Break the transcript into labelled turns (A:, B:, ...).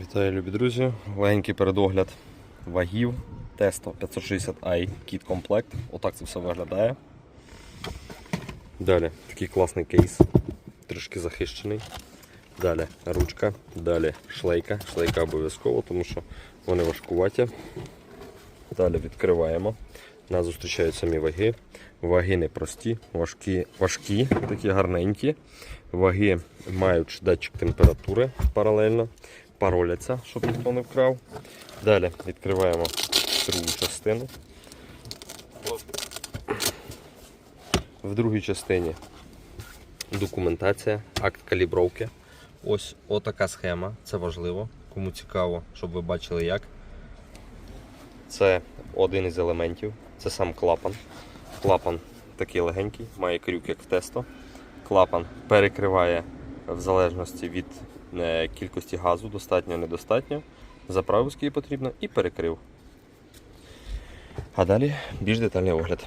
A: Вітаю, любі друзі. Легенький передогляд вагів Testo 560i Kit комплект. Отак це все виглядає. Далі такий класний кейс, трішки захищений. Далі ручка, далі шлейка. Шлейка обов'язково, тому що вони важкуваті. Далі відкриваємо. Нас зустрічають самі ваги. Ваги не прості, важкі, важкі, такі гарненькі. Ваги мають датчик температури паралельно, пароляться, щоб ніхто не вкрав. Далі відкриваємо другу частину. В другій частині документація, акт калібровки. Ось отака схема, це важливо. Кому цікаво, щоб ви бачили як. Це один із елементів, це сам клапан. Клапан такий легенький, має крюк, як в тесто. Клапан перекриває в залежності від кількості газу, достатньо, недостатньо. Заправив скільки потрібно і перекрив. А далі більш детальний огляд.